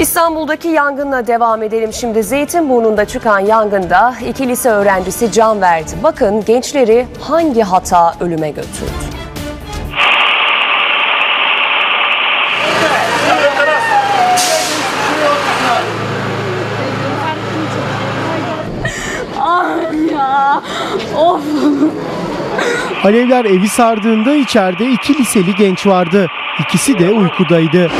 İstanbul'daki yangınla devam edelim şimdi. Zeytinburnu'nda çıkan yangında iki lise öğrencisi can verdi. Bakın gençleri hangi hata ölüme götürdü? Alevler evi sardığında içeride iki liseli genç vardı. İkisi de uykudaydı.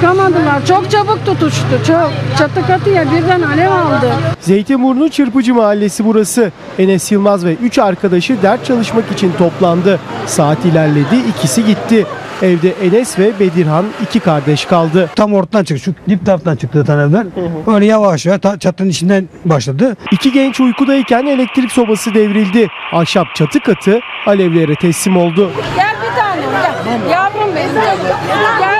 Çıkamadılar. Çok çabuk tutuştu. Çok. Çatı katıya birden alev aldı. Zeytinburnu Çırpıcı Mahallesi burası. Enes Yılmaz ve 3 arkadaşı ders çalışmak için toplandı. Saat ilerledi, ikisi gitti. Evde Enes ve Bedirhan iki kardeş kaldı. Tam ortadan çıktı. Şu dip taraftan çıktı tanevler. Öyle yavaş yavaş ta- çatının içinden başladı. İki genç uykudayken elektrik sobası devrildi. Ahşap çatı katı alevlere teslim oldu. Gel bir tanem gel. Yavrum benim. Gel.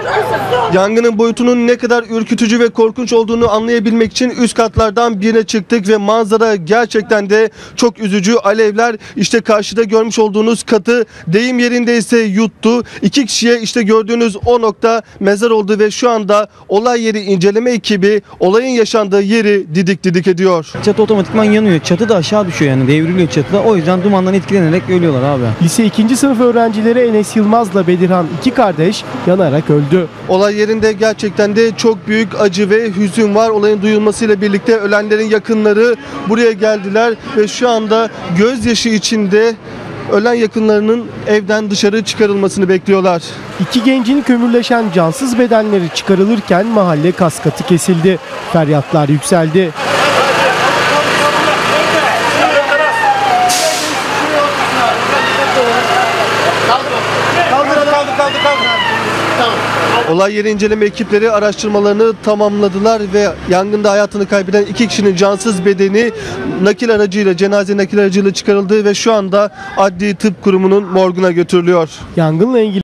Yangının boyutunun ne kadar ürkütücü ve korkunç olduğunu anlayabilmek için üst katlardan birine çıktık ve manzara gerçekten de çok üzücü. Alevler işte karşıda görmüş olduğunuz katı deyim yerinde ise yuttu. İki kişiye işte gördüğünüz o nokta mezar oldu ve şu anda olay yeri inceleme ekibi olayın yaşandığı yeri didik didik ediyor. Çatı otomatikman yanıyor. Çatı da aşağı düşüyor yani devriliyor çatı da. O yüzden dumandan etkilenerek ölüyorlar abi. Lise 2. sınıf öğrencileri Enes Yılmaz'la Bedirhan iki kardeş yanarak öldü. Olay yerinde gerçekten de çok büyük acı ve hüzün var. Olayın duyulmasıyla birlikte ölenlerin yakınları buraya geldiler ve şu anda gözyaşı içinde ölen yakınlarının evden dışarı çıkarılmasını bekliyorlar. İki gencin kömürleşen cansız bedenleri çıkarılırken mahalle kaskatı kesildi. Feryatlar yükseldi. Olay yeri inceleme ekipleri araştırmalarını tamamladılar ve yangında hayatını kaybeden iki kişinin cansız bedeni nakil aracıyla, cenaze nakil aracıyla çıkarıldı ve şu anda Adli Tıp Kurumu'nun morguna götürülüyor. Yangınla ilgili